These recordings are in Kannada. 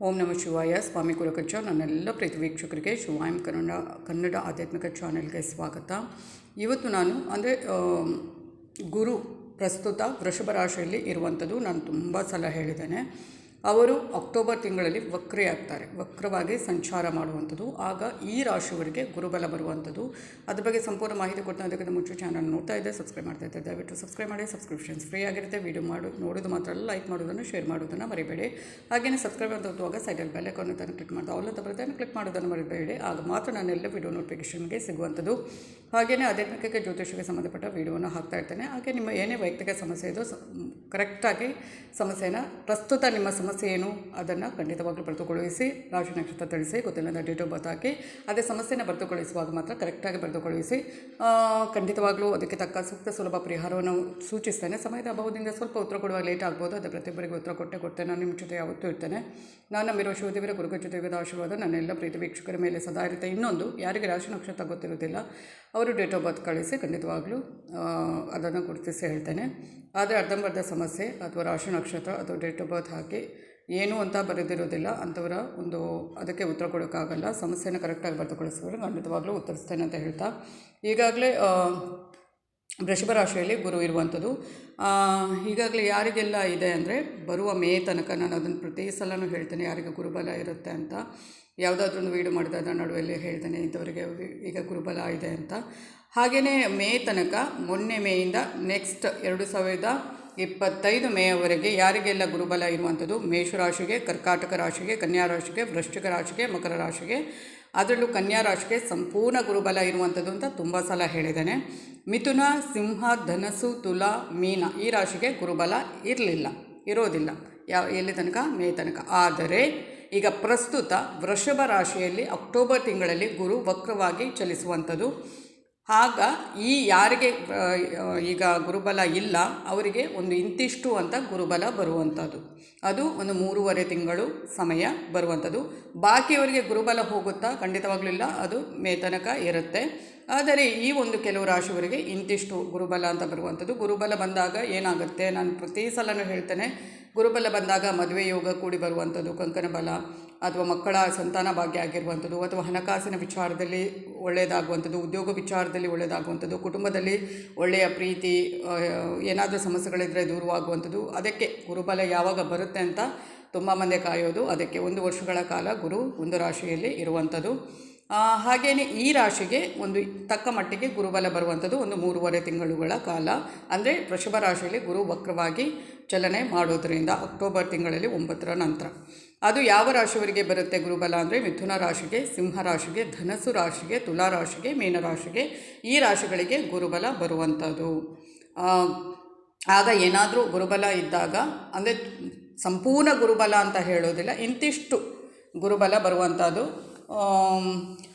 ಓಂ ನಮ ಶಿವಾಯ. ಸ್ವಾಮಿ ಕುಲಕಚ್ಚ ನನ್ನೆಲ್ಲ ಪ್ರೀತಿ ವೀಕ್ಷಕರಿಗೆ ಶಿವಾಯಂ ಕನ್ನಡ ಕನ್ನಡ ಆಧ್ಯಾತ್ಮಿಕ ಚಾನೆಲ್ಗೆ ಸ್ವಾಗತ. ಇವತ್ತು ನಾನು, ಅಂದರೆ ಗುರು ಪ್ರಸ್ತುತ ವೃಷಭ ರಾಶಿಯಲ್ಲಿ ಇರುವಂಥದ್ದು ನಾನು ತುಂಬ ಸಲ ಹೇಳಿದ್ದೇನೆ. ಅವರು ಅಕ್ಟೋಬರ್ ತಿಂಗಳಲ್ಲಿ ವಕ್ರೆಯಾಗ್ತಾರೆ. ವಕ್ರವಾಗಿ ಸಂಚಾರ ಮಾಡುವಂಥದ್ದು. ಆಗ ಈ ರಾಶಿಯವರಿಗೆ ಗುರುಬಲ ಬರುವಂಥದ್ದು. ಅದ್ರ ಬಗ್ಗೆ ಸಂಪೂರ್ಣ ಮಾಹಿತಿ ಕೊಡ್ತಾ ಅದಕ್ಕಿಂತ ಮುಂಚೆ ಚಾನಲ್ ನೋಡ್ತಾ ಇದ್ದೆ ಸಬ್ಸ್ಕ್ರೈಬ್ ಮಾಡ್ತಾ ಇದ್ದೆ ದಯವಿಟ್ಟು ಸಬ್ಸ್ಕ್ರೈಬ್ ಮಾಡಿ ಸಬ್ಸ್ಕ್ರಿಪ್ಷನ್ಸ್ ಫ್ರೀ ಆಗಿರುತ್ತೆ. ವೀಡಿಯೋ ಮಾಡು, ನೋಡೋದು ಮಾತ್ರ ಅಲ್ಲ ಲೈಕ್ ಮಾಡೋದನ್ನು ಶೇರ್ ಮಾಡೋದನ್ನು ಮರಿಬೇಡಿ. ಹಾಗೆಯೇ ಸಬ್ಸ್ಕ್ರೈಬ್ ಅಂತ ಹೋಗುವಾಗ ಸೈಡಲ್ಲಿ ಬೆಲ್ ಐಕಾನ್ ಅಂತ ಕ್ಲಿಕ್ ಮಾಡ್ತಾ ಅವಲ್ಲ ಅಂತ ಬರುತ್ತೆ ಕ್ಲಿಕ್ ಮಾಡೋದನ್ನು ಮರಿಬೇಡಿ. ಆಗ ಮಾತ್ರ ನಾನೆಲ್ಲ ವೀಡಿಯೋ ನೋಟಿಫಿಕೇಷನ್ಗೆ ಸಿಗುವಂಥದ್ದು. ಹಾಗೆಯೇ ಆಧ್ಯಾತ್ಮಿಕಕ್ಕೆ ಜ್ಯೋತಿಷಕ್ಕೆ ಸಂಬಂಧಪಟ್ಟ ವೀಡಿಯೋನ ಹಾಕ್ತಾ ಇರ್ತೇನೆ. ಹಾಗೆ ನಿಮ್ಮ ಏನೇ ವೈಯಕ್ತಿಕ ಸಮಸ್ಯೆ ಇದೋ ಕರೆಕ್ಟಾಗಿ ಸಮಸ್ಯೆನ ಪ್ರಸ್ತುತ ನಿಮ್ಮ ಸಮಸ್ಯೆ ಏನು ಅದನ್ನು ಖಂಡಿತವಾಗ್ಲೂ ಬರೆದುಕೊಳ್ಳಿಸಿ ರಾಶಿ ನಕ್ಷತ್ರ ತಿಳಿಸಿ ಗೊತ್ತಿಲ್ಲದ ಡೇಟ್ ಆಫ್ ಬರ್ತ್ ಹಾಕಿ. ಅದೇ ಸಮಸ್ಯೆನ ಬರೆದುಕೊಳ್ಳಿಸುವಾಗ ಮಾತ್ರ ಕರೆಕ್ಟಾಗಿ ಬರೆದುಕೊಳ್ಳಿಸಿ ಖಂಡಿತವಾಗ್ಲೂ ಅದಕ್ಕೆ ತಕ್ಕ ಸೂಕ್ತ ಸುಲಭ ಪರಿಹಾರವನ್ನು ಸೂಚಿಸ್ತೇನೆ. ಸಮಯದ ಅಭಾವದಿಂದ ಸ್ವಲ್ಪ ಉತ್ತರ ಕೊಡುವಾಗ ಲೇಟ್ ಆಗ್ಬೋದು. ಅದು ಪ್ರತಿಯೊಬ್ಬರಿಗೆ ಉತ್ತರ ಕೊಟ್ಟೆ ಕೊಡ್ತೇನೆ. ನಾನು ನಿಮ್ಮ ಜೊತೆ ಯಾವತ್ತೂ ಇರ್ತೇನೆ. ನಾನು ನಮ್ಮಿರೋ ಶಿವದೇವರ ಗುರುಗಜ್ಜ ದೇವದ ಆಶೀರ್ವಾದ. ನನ್ನೆಲ್ಲ ಪ್ರೀತಿ ವೀಕ್ಷಕರ ಮೇಲೆ ಸದಾ ಇರುತ್ತೆ. ಇನ್ನೊಂದು, ಯಾರಿಗೆ ರಾಶಿ ನಕ್ಷತ್ರ ಗೊತ್ತಿರೋದಿಲ್ಲ ಅವರು ಡೇಟ್ ಆಫ್ ಬರ್ತ್ ಕಳಿಸಿ ಖಂಡಿತವಾಗ್ಲೂ ಅದನ್ನು ಗುರುತಿಸಿ ಹೇಳ್ತೇನೆ. ಆದರೆ ಅರ್ಧಂಬರ್ಧ ಸಮಸ್ಯೆ ಅಥವಾ ರಾಶಿ ನಕ್ಷತ್ರ ಅಥವಾ ಡೇಟ್ ಆಫ್ ಬರ್ತ್ ಹಾಕಿ ಏನು ಅಂತ ಬರೆದಿರೋದಿಲ್ಲ. ಅಂಥವರ ಒಂದು ಅದಕ್ಕೆ ಉತ್ತರ ಕೊಡೋಕ್ಕಾಗಲ್ಲ. ಸಮಸ್ಯೆನ ಕರೆಕ್ಟಾಗಿ ಬರೆದುಕೊಳಿಸಿದ್ರೆ ಖಂಡಿತವಾಗ್ಲೂ ಉತ್ತರಿಸ್ತೇನೆ ಅಂತ ಹೇಳ್ತಾ. ಈಗಾಗಲೇ ವೃಷಭ ರಾಶಿಯಲ್ಲಿ ಗುರು ಇರುವಂಥದ್ದು. ಈಗಾಗಲೇ ಯಾರಿಗೆಲ್ಲ ಇದೆ ಅಂದರೆ ಬರುವ ಮೇ ತನಕ ನಾನು ಅದನ್ನು ಪ್ರತಿ ಸಲನೂ ಹೇಳ್ತೇನೆ, ಯಾರಿಗೆ ಗುರುಬಲ ಇರುತ್ತೆ ಅಂತ. ಯಾವುದಾದ್ರೂ ಒಂದು ವೀಡಿಯೋ ಮಾಡಿದ ಅದರ ನಡುವೆಲ್ಲಿ ಹೇಳ್ತೇನೆ, ಇಂಥವರಿಗೆ ಈಗ ಗುರುಬಲ ಇದೆ ಅಂತ. ಹಾಗೆಯೇ ಮೇ ತನಕ ಮೊನ್ನೆ ಮೇಯಿಂದ ನೆಕ್ಸ್ಟ್ ಎರಡು ಸಾವಿರದ ಇಪ್ಪತ್ತೈದು ಮೇಯವರೆಗೆ ಯಾರಿಗೆಲ್ಲ ಗುರುಬಲ ಇರುವಂಥದ್ದು? ಮೇಷರಾಶಿಗೆ, ಕರ್ಕಾಟಕ ರಾಶಿಗೆ, ಕನ್ಯಾ ರಾಶಿಗೆ, ವೃಶ್ಚಿಕ ರಾಶಿಗೆ, ಮಕರ ರಾಶಿಗೆ. ಅದರಲ್ಲೂ ಕನ್ಯಾ ರಾಶಿಗೆ ಸಂಪೂರ್ಣ ಗುರುಬಲ ಇರುವಂಥದ್ದು ಅಂತ ತುಂಬ ಸಲ ಹೇಳಿದ್ದೇನೆ. ಮಿಥುನ, ಸಿಂಹ ಧನಸು ತುಲಾ, ಮೀನ ಈ ರಾಶಿಗೆ ಗುರುಬಲ ಇರಲಿಲ್ಲ, ಇರೋದಿಲ್ಲ. ಯಾವ, ಎಲ್ಲಿ ತನಕ? ಮೇ ತನಕ. ಆದರೆ ಈಗ ಪ್ರಸ್ತುತ ವೃಷಭ ರಾಶಿಯಲ್ಲಿ ಅಕ್ಟೋಬರ್ ತಿಂಗಳಲ್ಲಿ ಗುರು ವಕ್ರವಾಗಿ ಚಲಿಸುವಂಥದ್ದು. ಆಗ ಈ ಯಾರಿಗೆ ಈಗ ಗುರುಬಲ ಇಲ್ಲ, ಅವರಿಗೆ ಒಂದು ಇಂತಿಷ್ಟು ಅಂತ ಗುರುಬಲ ಬರುವಂಥದ್ದು. ಅದು ಒಂದು ಮೂರುವರೆ ತಿಂಗಳು ಸಮಯ ಬರುವಂಥದ್ದು. ಬಾಕಿಯವರಿಗೆ ಗುರುಬಲ ಹೋಗುತ್ತಾ? ಖಂಡಿತವಾಗಲಿಲ್ಲ ಅದು ಮೇ ತನಕ ಇರುತ್ತೆ. ಆದರೆ ಈ ಒಂದು ಕೆಲವು ರಾಶಿಯವರಿಗೆ ಇಂತಿಷ್ಟು ಗುರುಬಲ ಅಂತ ಬರುವಂಥದ್ದು. ಗುರುಬಲ ಬಂದಾಗ ಏನಾಗುತ್ತೆ? ನಾನು ಪ್ರತಿ ಸಲನೂ ಹೇಳ್ತೇನೆ, ಗುರುಬಲ ಬಂದಾಗ ಮದುವೆ ಯೋಗ ಕೂಡಿ ಬರುವಂಥದ್ದು, ಕಂಕಣ ಬಲ ಅಥವಾ ಮಕ್ಕಳ ಸಂತಾನ ಭಾಗ್ಯ ಆಗಿರುವಂಥದ್ದು ಅಥವಾ ಹಣಕಾಸಿನ ವಿಚಾರದಲ್ಲಿ ಒಳ್ಳೆಯದಾಗುವಂಥದ್ದು, ಉದ್ಯೋಗ ವಿಚಾರದಲ್ಲಿ ಒಳ್ಳೆಯದಾಗುವಂಥದ್ದು, ಕುಟುಂಬದಲ್ಲಿ ಒಳ್ಳೆಯ ಪ್ರೀತಿ ಏನಾದರೂ ಸಮಸ್ಯೆಗಳಿದ್ದರೆ ದೂರವಾಗುವಂಥದ್ದು, ಅದಕ್ಕೆ ಗುರುಬಲ ಯಾವಾಗ ಬರುತ್ತೆ ಅಂತ ತುಂಬ ಮಂದಿ ಕಾಯೋದು. ಅದಕ್ಕೆ ಒಂದು ವರ್ಷಗಳ ಕಾಲ ಗುರು ಒಂದು ರಾಶಿಯಲ್ಲಿ ಇರುವಂಥದ್ದು. ಹಾಗೆಯೇ ಈ ರಾಶಿಗೆ ಒಂದು ತಕ್ಕ ಮಟ್ಟಿಗೆ ಗುರುಬಲ ಬರುವಂಥದ್ದು ಒಂದು ಮೂರುವರೆ ತಿಂಗಳುಗಳ ಕಾಲ. ಅಂದರೆ ವೃಷಭ ರಾಶಿಯಲ್ಲಿ ಗುರು ವಕ್ರವಾಗಿ ಚಲನೆ ಮಾಡೋದರಿಂದ ಅಕ್ಟೋಬರ್ ತಿಂಗಳಲ್ಲಿ ಒಂಬತ್ತರ ನಂತರ. ಅದು ಯಾವ ರಾಶಿಯವರಿಗೆ ಬರುತ್ತೆ ಗುರುಬಲ ಅಂದರೆ ಮಿಥುನ ರಾಶಿಗೆ, ಸಿಂಹ ರಾಶಿಗೆ, ಧನಸ್ಸು ರಾಶಿಗೆ, ತುಲಾ ರಾಶಿಗೆ ಮೀನರಾಶಿಗೆ ಈ ರಾಶಿಗಳಿಗೆ ಗುರುಬಲ ಬರುವಂಥದ್ದು. ಆಗ ಏನಾದರೂ ಗುರುಬಲ ಇದ್ದಾಗ, ಅಂದರೆ ಸಂಪೂರ್ಣ ಗುರುಬಲ ಅಂತ ಹೇಳೋದಿಲ್ಲ, ಇಂತಿಷ್ಟು ಗುರುಬಲ ಬರುವಂಥದ್ದು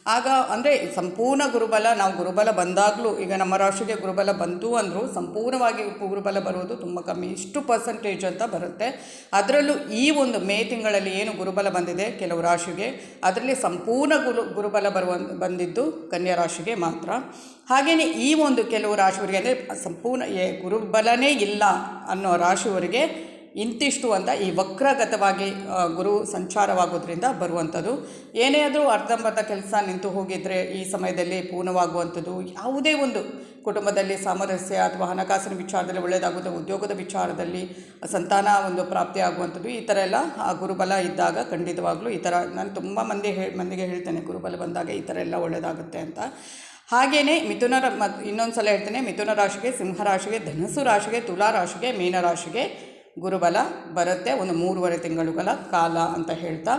ಆಗ ಅಂದರೆ ಸಂಪೂರ್ಣ ಗುರುಬಲ, ನಾವು ಗುರುಬಲ ಬಂದಾಗಲೂ, ಈಗ ನಮ್ಮ ರಾಶಿಗೆ ಗುರುಬಲ ಬಂತು ಅಂದರೂ ಸಂಪೂರ್ಣವಾಗಿ ಗುರುಬಲ ಬರುವುದು ತುಂಬ ಕಮ್ಮಿ. ಇಷ್ಟು ಪರ್ಸೆಂಟೇಜ್ ಅಂತ ಬರುತ್ತೆ. ಅದರಲ್ಲೂ ಈ ಒಂದು ಮೇ ತಿಂಗಳಲ್ಲಿ ಏನು ಗುರುಬಲ ಬಂದಿದೆ ಕೆಲವು ರಾಶಿಗೆ ಅದರಲ್ಲಿ ಸಂಪೂರ್ಣ ಗುರು, ಗುರುಬಲ ಬರುವ, ಬಂದಿದ್ದು ಕನ್ಯಾ ರಾಶಿಗೆ ಮಾತ್ರ. ಹಾಗೆಯೇ ಈ ಒಂದು ಕೆಲವು ರಾಶಿಯವರಿಗೆ ಅಂದರೆ ಸಂಪೂರ್ಣ ಗುರುಬಲನೇ ಇಲ್ಲ ಅನ್ನೋ ರಾಶಿಯವರಿಗೆ ಇಂತಿಷ್ಟು ಅಂತ ಈ ವಕ್ರಗತವಾಗಿ ಗುರು ಸಂಚಾರವಾಗೋದ್ರಿಂದ ಬರುವಂಥದ್ದು. ಏನೇ ಆದರೂ ಅರ್ಧಂಬರ್ಧ ಕೆಲಸ ನಿಂತು ಹೋಗಿದ್ದರೆ ಈ ಸಮಯದಲ್ಲಿ ಪೂರ್ಣವಾಗುವಂಥದ್ದು. ಯಾವುದೇ ಒಂದು ಕುಟುಂಬದಲ್ಲಿ ಸಾಮರಸ್ಯ ಅಥವಾ ಹಣಕಾಸಿನ ವಿಚಾರದಲ್ಲಿ ಒಳ್ಳೆಯದಾಗುವುದು ಉದ್ಯೋಗದ ವಿಚಾರದಲ್ಲಿ ಸಂತಾನ ಒಂದು ಪ್ರಾಪ್ತಿ ಆಗುವಂಥದ್ದು, ಈ ಥರ ಎಲ್ಲ, ಆ, ಗುರುಬಲ ಇದ್ದಾಗ ಖಂಡಿತವಾಗ್ಲೂ ಈ ಥರ, ನಾನು ತುಂಬ ಮಂದಿ ಹೇ, ಮಂದಿಗೆ ಹೇಳ್ತೇನೆ, ಗುರುಬಲ ಬಂದಾಗ ಈ ಥರ ಎಲ್ಲ ಒಳ್ಳೆಯದಾಗುತ್ತೆ ಅಂತ. ಹಾಗೆಯೇ ಮಿಥುನ ಮತ್ತು ಇನ್ನೊಂದು ಸಲ ಹೇಳ್ತೇನೆ, ಮಿಥುನ ರಾಶಿಗೆ, ಸಿಂಹ ರಾಶಿಗೆ, ಧನಸ್ಸು ರಾಶಿಗೆ, ತುಲಾ ರಾಶಿಗೆ ಮೀನರಾಶಿಗೆ ಗುರುಬಲ ಬರುತ್ತೆ, ಒಂದು ಮೂರುವರೆ ತಿಂಗಳುಗಳ ಕಾಲ ಅಂತ ಹೇಳ್ತಾ,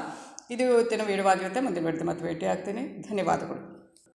ಇದು ಇವತ್ತಿನ ವಿಡಿಯೋ ಆಗಿರುತ್ತೆ ಮುಂದೆ ಬಿಡ್ತೀನಿ ಮತ್ತೆ ಭೇಟಿ ಆಗ್ತೀನಿ ಧನ್ಯವಾದಗಳು.